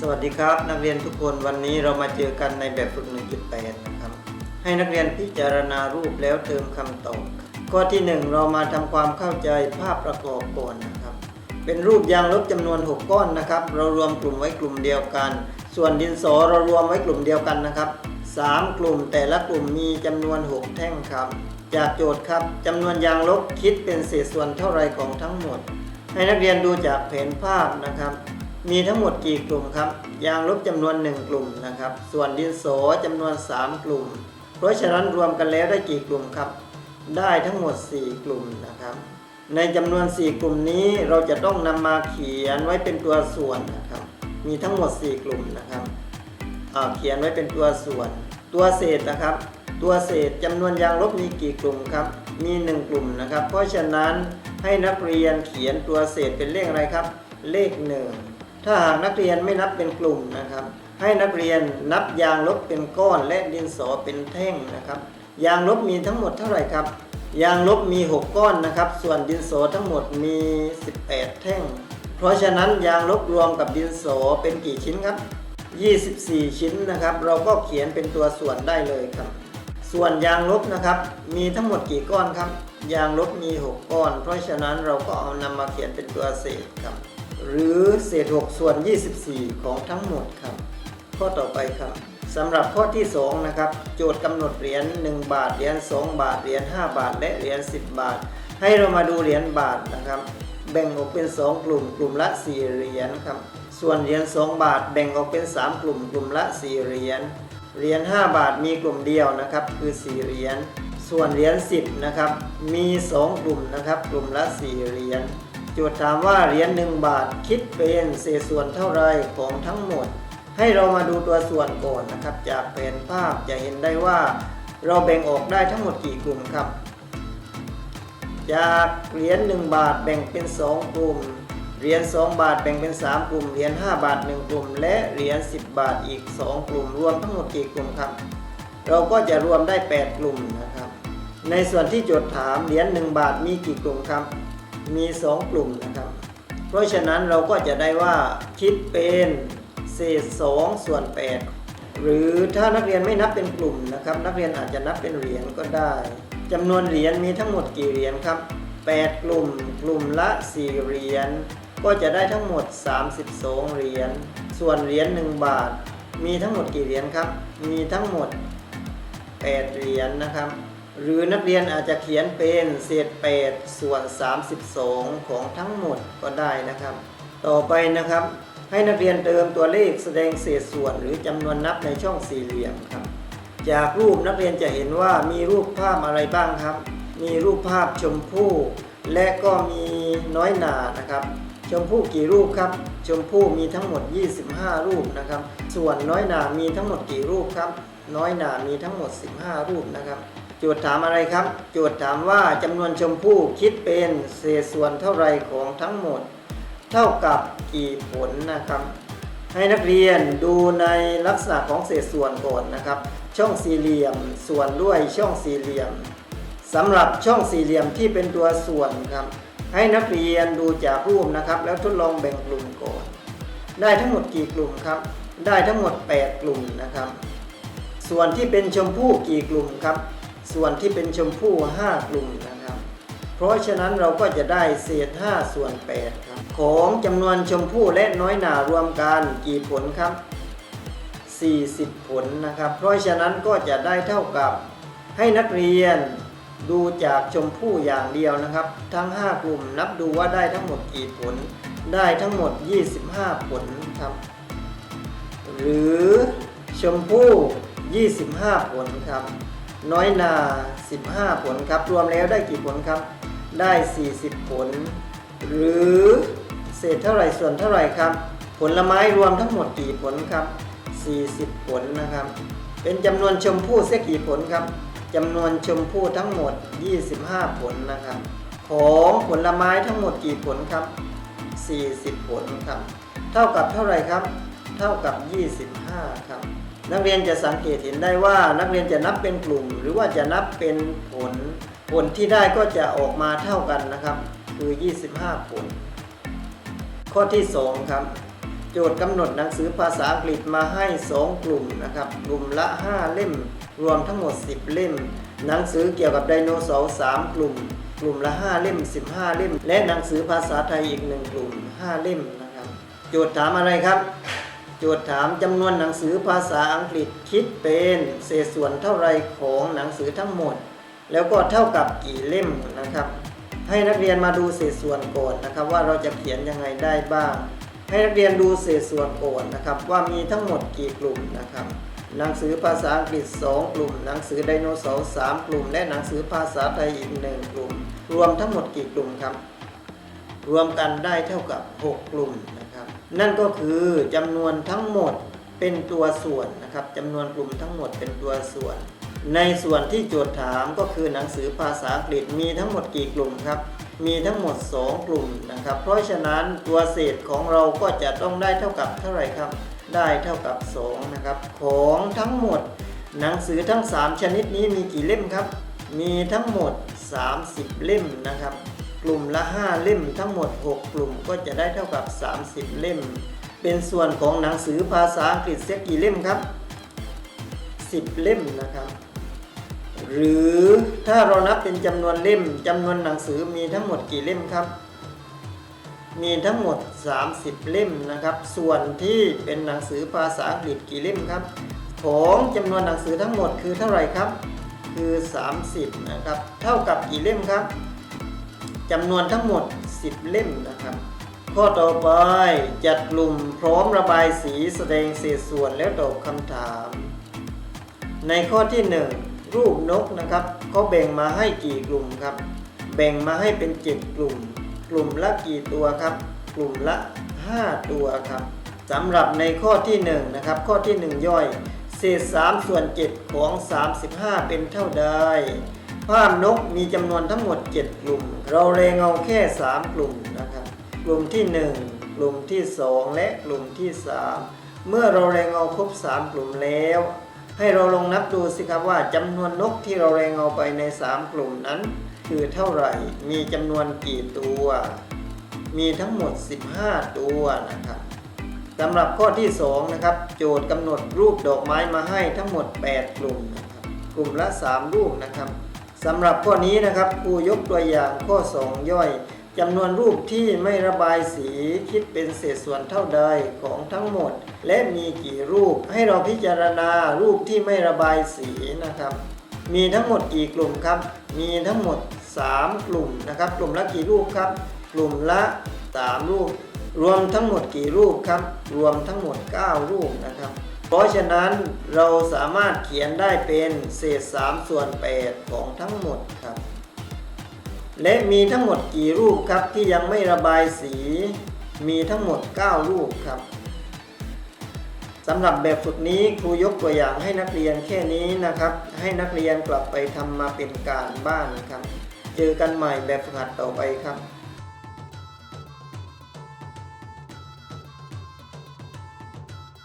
สวัสดีครับ นักเรียนทุกคนวันนี้เรามาเจอกันในแบบฝึก 1.8 นะครับ ให้นักเรียนพิจารณารูปแล้วเติมคำตอบข้อที่ 1 เรามาทำความเข้าใจภาพประกอบก่อนนะครับ เป็นรูปยางลบจำนวน 6 ก้อนนะครับ เรารวมกลุ่มไว้กลุ่มเดียวกัน ส่วนดินสอเรารวมไว้กลุ่มเดียวกันนะครับ 3 กลุ่มแต่ละกลุ่มมีจำนวน 6 แท่งครับ จากโจทย์ครับจำนวนยางลบคิดเป็นเศษส่วนเท่าไรของทั้งหมด ให้นักเรียนดูจากแผนภาพนะครับ มีทั้งหมดกี่กลุ่มครับ ยางลบจำนวน 1 กลุ่มนะครับ ส่วนดินสอจำนวน 3 กลุ่ม เพราะฉะนั้นรวมกันแล้วได้กี่กลุ่มครับ ได้ทั้งหมด 4 กลุ่มนะครับ ในจำนวน 4 กลุ่มนี้เราจะต้องนำมาเขียนไว้เป็นตัวส่วนนะครับ มีทั้งหมด 4 กลุ่มนะครับเขียนไว้เป็นตัวส่วน ตัวเศษนะครับ ตัวเศษจำนวนยางลบมีกี่กลุ่มครับ มี 1 กลุ่มนะครับ เพราะฉะนั้นให้นักเรียนเขียนตัวเศษเป็นเลขอะไรครับ เลข 1 ถ้าหากนักเรียนไม่นับเป็นกลุ่มนะครับ ให้นักเรียนนับยางลบเป็นก้อนและดินสอเป็นแท่งนะครับ ยางลบมีทั้งหมดเท่าไหร่ครับ ยางลบมี 6 ก้อนนะครับ ส่วนดินสอทั้งหมดมี 18 แท่ง เพราะฉะนั้นยางลบรวมกับดินสอเป็นกี่ชิ้นครับ 24 ชิ้นนะครับ เราก็เขียนเป็นตัวส่วนได้เลยครับ ส่วนยางลบนะครับ มีทั้งหมดกี่ก้อนครับ ยางลบมี 6 ก้อน เพราะฉะนั้นเราก็เอานำมาเขียนเป็นตัวเศษครับ หรือเศษ 6 ส่วน 24 ของทั้งหมดครับ ข้อต่อไปครับสำหรับข้อที่ 2 นะครับ โจทย์กำหนดเหรียญ1 บาท เหรียญ2 บาท เหรียญ5บาท และเหรียญ10 บาท ให้เรามาดูเหรียญบาทนะครับ แบ่งออกเป็น 2 กลุ่ม กลุ่มละ 4 เหรียญครับ ส่วนเหรียญ2 บาทแบ่งออกเป็น 3 กลุ่ม กลุ่มละ 4 เหรียญ เหรียญ5บาทมีกลุ่มเดียวนะครับ คือ 4 เหรียญ ส่วนเหรียญ10 นะครับ มี 2 กลุ่มนะครับ กลุ่มละ 4 เหรียญ โจทย์ถามว่าเหรียญ1บาทคิดเป็นเศษส่วนเท่าไรของทั้งหมด ให้เรามาดูตัวส่วนก่อนนะครับ จากแผนภาพจะเห็นได้ว่า เราแบ่งออกได้ทั้งหมดกี่กลุ่มครับ จากเหรียญ1บาทแบ่งเป็น 2 กลุ่มเหรียญ2บาทแบ่งเป็น 3 กลุ่มเหรียญ5บาท 1 กลุ่ม และเหรียญ10 บาทอีก 2 กลุ่ม รวมทั้งหมดกี่กลุ่มครับ เราก็จะรวมได้ 8 กลุ่มนะครับ ในส่วนที่โจทย์ถามเหรียญ1บาทมีกี่กลุ่มครับ มี 2 กลุ่มนะครับ เพราะฉะนั้นเราก็จะได้ว่าคิดเป็นเศษ2ส่วน 8 หรือถ้านักเรียนไม่นับเป็นกลุ่มนะครับ นักเรียนอาจจะนับเป็นเหรียญก็ได้จำนวนเหรียญมีทั้งหมดกี่เหรียญครับ 8 กลุ่ม กลุ่มละ 4 เหรียญก็จะได้ทั้งหมด 32 เหรียญส่วนเหรียญ1บาท มีทั้งหมดกี่เหรียญครับ มีทั้งหมด 8 เหรียญนะครับ หรือนักเรียนอาจจะเขียนเป็นเศษ 8 ส่วน 32 ของทั้งหมดก็ได้นะครับ ต่อไปนะครับ ให้นักเรียนเติมตัวเลขแสดงเศษส่วนหรือจำนวนนับในช่องสี่เหลี่ยมครับ จากรูปนักเรียนจะเห็นว่ามีรูปภาพอะไรบ้างครับ มีรูปภาพชมพู่ และก็มีน้อยหนานะครับ ชมพู่กี่รูปครับ ชมพู่มีทั้งหมด 25 รูปนะครับ ส่วนน้อยหนามีทั้งหมดกี่รูปครับ น้อยหนามีทั้งหมด 15 รูปนะครับ โจทย์ถามอะไรครับ โจทย์ถามว่าจำนวนชมพู่คิดเป็นเศษส่วนเท่าไรของทั้งหมด เท่ากับกี่ผลนะครับ ให้นักเรียนดูในลักษณะของเศษส่วนก่อนนะครับ ช่องสี่เหลี่ยมส่วนด้วยช่องสี่เหลี่ยมสำหรับช่องสี่เหลี่ยมที่เป็นตัวส่วนครับ ให้นักเรียนดูจากรูปนะครับ แล้วทดลองแบ่งกลุ่มก่อน ได้ทั้งหมดกี่กลุ่มครับ ได้ทั้งหมด 8 กลุ่มนะครับ ส่วนที่เป็นชมพู่กี่กลุ่มครับ ส่วนที่เป็นชมพู่ 5 กลุ่มนะครับ เพราะฉะนั้นเราก็จะได้เศษ 5 ส่วน 8 ครับ ของจำนวนชมพู่และน้อยหนารวมกันกี่ผลครับ 40 ผลนะครับ เพราะฉะนั้นก็จะได้เท่ากับให้นักเรียนดูจากชมพู่อย่างเดียวนะครับ ทั้ง 5 กลุ่มนับดูว่าได้ทั้งหมดกี่ผล ได้ทั้งหมด 25 ผลครับ หรือชมพู่ 25 ผลครับ น้อยนา 15 ผลครับ รวมแล้วได้กี่ผลครับ ได้ 40 ผล หรือเศษเท่าไหร่ส่วนเท่าไหร่ครับ ผลไม้รวมทั้งหมดกี่ผลครับ 40 ผลนะครับ เป็นจำนวนชมพู่เสียกี่ผลครับจำนวนชมพู่ทั้งหมด 25 ผลนะครับ ของผลไม้ทั้งหมดกี่ผลครับ 40 ผลครับ เท่ากับเท่าไหร่ครับ เท่ากับ 25 ครับ นักเรียนจะสังเกตเห็นได้ว่านักเรียนจะนับเป็นกลุ่ม หรือว่าจะนับเป็นผล ผลที่ได้ก็จะออกมาเท่ากันนะครับคือ 25 ผล ข้อที่ 2 ครับ โจทย์กำหนดหนังสือภาษาอังกฤษมาให้ 2 กลุ่มนะครับ กลุ่มละ 5 เล่ม รวมทั้งหมด 10 เล่ม หนังสือเกี่ยวกับไดโนเสาร์3กลุ่ม กลุ่มละ 5 เล่ม 15 เล่ม และหนังสือภาษาไทยอีก 1 กลุ่ม 5 เล่มนะครับ โจทย์ถามอะไรครับ โจทย์ถามจำนวนหนังสือภาษาอังกฤษคิดเป็นเศษส่วนเท่าไรของหนังสือทั้งหมด แล้วก็เท่ากับกี่เล่มนะครับ ให้นักเรียนมาดูเศษส่วนก่อนนะครับ ว่าเราจะเขียนยังไงได้บ้าง ให้นักเรียนดูเศษส่วนก่อนนะครับ ว่ามีทั้งหมดกี่กลุ่มนะครับหนังสือภาษาอังกฤษ 2 กลุ่ม หนังสือไดโนเสาร์3กลุ่ม และหนังสือภาษาไทยอีกหนึ่งกลุ่ม รวมทั้งหมดกี่กลุ่มครับ รวมกันได้เท่ากับ 6 กลุ่ม นั่นก็คือจำนวนทั้งหมดเป็นตัวส่วนนะครับจำนวนกลุ่มทั้งหมดเป็นตัวส่วน ในส่วนที่โจทย์ถามก็คือหนังสือภาษาอังกฤษมีทั้งหมดกี่กลุ่มครับ มีทั้งหมด 2 กลุ่มนะครับ เพราะฉะนั้นตัวเศษของเราก็จะต้องได้เท่ากับเท่าไหร่ครับ ได้เท่ากับ2นะครับของทั้งหมด หนังสือทั้ง 3 ชนิดนี้มีกี่เล่มครับ มีทั้งหมด 30 เล่มนะครับ ลุ่มละ 5 เล่มทั้งหมด 6 กลุ่มก็จะได้เท่ากับ 30 เล่ม เป็นส่วนของหนังสือภาษาอังกฤษเสียกี่เล่มครับ 10 เล่มนะครับ หรือถ้าเรานับเป็นจำนวนเล่มจำนวนหนังสือมีทั้งหมดกี่เล่มครับ มีทั้งหมด 30 เล่มนะครับ ส่วนที่เป็นหนังสือภาษาอังกฤษกี่เล่มครับ ของจำนวนหนังสือทั้งหมดคือเท่าไหร่ครับ คือ 30 นะครับ เท่ากับกี่เล่มครับ จำนวนทั้งหมด 10 เล่มนะครับ ข้อต่อไปจัดกลุ่มพร้อมระบายสีแสดงเศษส่วนแล้วตอบคำถาม ในข้อที่ 1 รูปนกนะครับเขาแบ่งมาให้กี่กลุ่มครับ แบ่งมาให้เป็น 7 กลุ่ม กลุ่มละกี่ตัวครับ กลุ่มละ 5 ตัวครับสำหรับในข้อที่1นะครับข้อที่ 1 ย่อย เศษ3ส่วน7ของ 35 เป็นเท่าใด ภาพนกมีจำนวนทั้งหมด 7 กลุ่ม เราเรงเอาแค่ 3 กลุ่มนะครับ กลุ่มที่ 1 กลุ่มที่ 2 และกลุ่มที่ 3 เมื่อเราเรงเอาครบ 3 กลุ่มแล้ว ให้เราลองนับดูสิครับว่าจำนวนนกที่เราเรงเอาไปใน 3 กลุ่มนั้น คือเท่าไหร่ มีจำนวนกี่ตัว มีทั้งหมด 15 ตัวนะครับสำหรับข้อที่ 2 นะครับ โจทย์กำหนดรูปดอกไม้มาให้ทั้งหมด 8 กลุ่มนะครับกลุ่มละ 3 รูปนะครับ สำหรับข้อนี้นะครับครูยกตัวอย่างข้อ 2 ย่อยจำนวนรูปที่ไม่ระบายสีคิดเป็นเศษส่วนเท่าใดของทั้งหมด และมีกี่รูปให้เราพิจารณารูปที่ไม่ระบายสีนะครับ มีทั้งหมดกี่กลุ่มครับ มีทั้งหมด 3 กลุ่มนะครับ กลุ่มละกี่รูปครับ กลุ่มละ 3 รูป รวมทั้งหมดกี่รูปครับ รวมทั้งหมด 9 รูปนะครับ เพราะฉะนั้นเราสามารถเขียนได้เป็นเศษ 3 ส่วน 8 ของทั้งหมดครับ และมีทั้งหมดกี่รูปครับที่ยังไม่ระบายสี มีทั้งหมด 9 รูปครับสำหรับแบบฝึกนี้ครูยกตัวอย่างให้นักเรียนแค่นี้นะครับ ให้นักเรียนกลับไปทำมาเป็นการบ้านครับ เจอกันใหม่แบบฝึกหัดต่อไปครับ